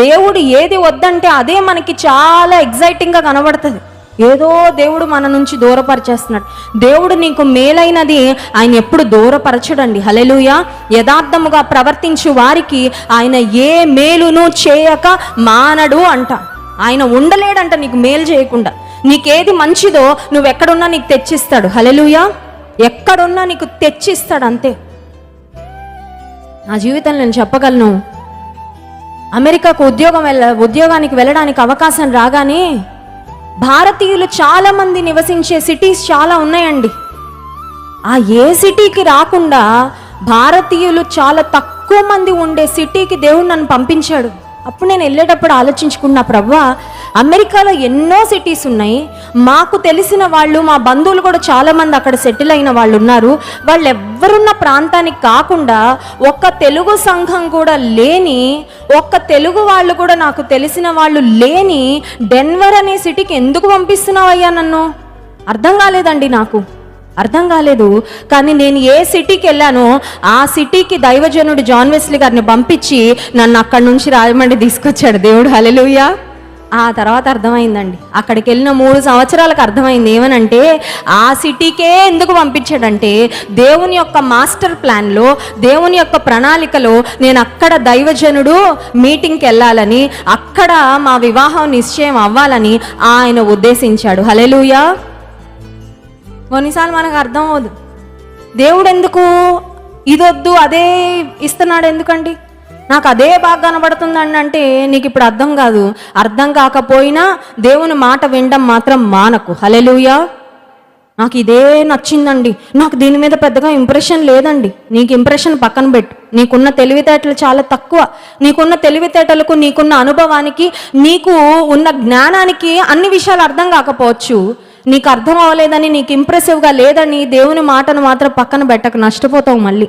దేవుడు ఏది వద్దంటే అదే మనకి చాలా ఎగ్జైటింగ్గా కనబడుతుంది. ఏదో దేవుడు మన నుంచి దూరపరిచేస్తున్నాడు. దేవుడు నీకు మేలైనది ఆయన ఎప్పుడు దూరపరచడండి. హలెలుయ యథార్థముగా ప్రవర్తించు వారికి ఆయన ఏ మేలును చేయక మానడు అంట. ఆయన ఉండలేడంట నీకు మేలు చేయకుండా. నీకేది మంచిదో నువ్వు ఎక్కడున్నా నీకు తెచ్చిస్తాడు. హలెలుయ ఎక్కడున్నా నీకు తెచ్చిస్తాడు అంతే. నా జీవితంలో నేను చెప్పగలను అమెరికాకు ఉద్యోగం వెళ్ళ ఉద్యోగానికి వెళ్ళడానికి అవకాశం రాగానే భారతీయులు చాలామంది నివసించే సిటీస్ చాలా ఉన్నాయండి. ఆ ఏ సిటీకి రాకుండా భారతీయులు చాలా తక్కువ మంది ఉండే సిటీకి దేవుడు నన్ను పంపించాడు. అప్పుడు నేను వెళ్ళేటప్పుడు ఆలోచించుకున్నా ప్రవ్వా అమెరికాలో ఎన్నో సిటీస్ ఉన్నాయి. మాకు తెలిసిన వాళ్ళు మా బంధువులు కూడా చాలామంది అక్కడ సెటిల్ అయిన వాళ్ళు ఉన్నారు. వాళ్ళు ఎవ్వరున్న ప్రాంతానికి కాకుండా ఒక్క తెలుగు సంఘం కూడా లేని ఒక్క తెలుగు వాళ్ళు కూడా నాకు తెలిసిన వాళ్ళు లేని డెన్వర్ అనే సిటీకి ఎందుకు పంపిస్తున్నావయ్యా నన్ను? అర్థం కాలేదండి నాకు. అర్థం కాలేదు. కానీ నేను ఏ సిటీకి వెళ్ళానో ఆ సిటీకి దైవజనుడు జాన్ వెస్లీ గారిని పంపించి నన్ను అక్కడి నుంచి రాజమండ్రి తీసుకొచ్చాడు. దేవుడు హలెలుయా ఆ తర్వాత అర్థమైందండి. అక్కడికి వెళ్ళిన మూడు సంవత్సరాలకు అర్థమైంది ఏమనంటే ఆ సిటీకే ఎందుకు పంపించాడంటే దేవుని యొక్క మాస్టర్ ప్లాన్లో దేవుని యొక్క ప్రణాళికలో నేను అక్కడ దైవజనుడు మీటింగ్కి వెళ్ళాలని అక్కడ మా వివాహం నిశ్చయం అవ్వాలని ఆయన ఉద్దేశించాడు. హలెలుయా కొన్నిసార్లు మనకు అర్థం అవ్వదు. దేవుడు ఎందుకు ఇదొద్దు అదే ఇస్తున్నాడు ఎందుకండి నాకు అదే బాగా కనబడుతుందండి అంటే నీకు ఇప్పుడు అర్థం కాదు. అర్థం కాకపోయినా దేవుని మాట వినడం మాత్రం మానకు. హలెలుయా నాకు ఇదే నచ్చిందండి. నాకు దీని మీద పెద్దగా ఇంప్రెషన్ లేదండి. నీకు ఇంప్రెషన్ పక్కన పెట్టు. నీకున్న తెలివితేటలు చాలా తక్కువ. నీకున్న తెలివితేటలకు నీకున్న అనుభవానికి నీకు ఉన్న జ్ఞానానికి అన్ని విషయాలు అర్థం కాకపోవచ్చు. నీకు అర్థం అవ్వలేదని నీకు ఇంప్రెసివ్గా లేదని దేవుని మాటను మాత్రం పక్కన పెట్టక. నష్టపోతావు మళ్ళీ.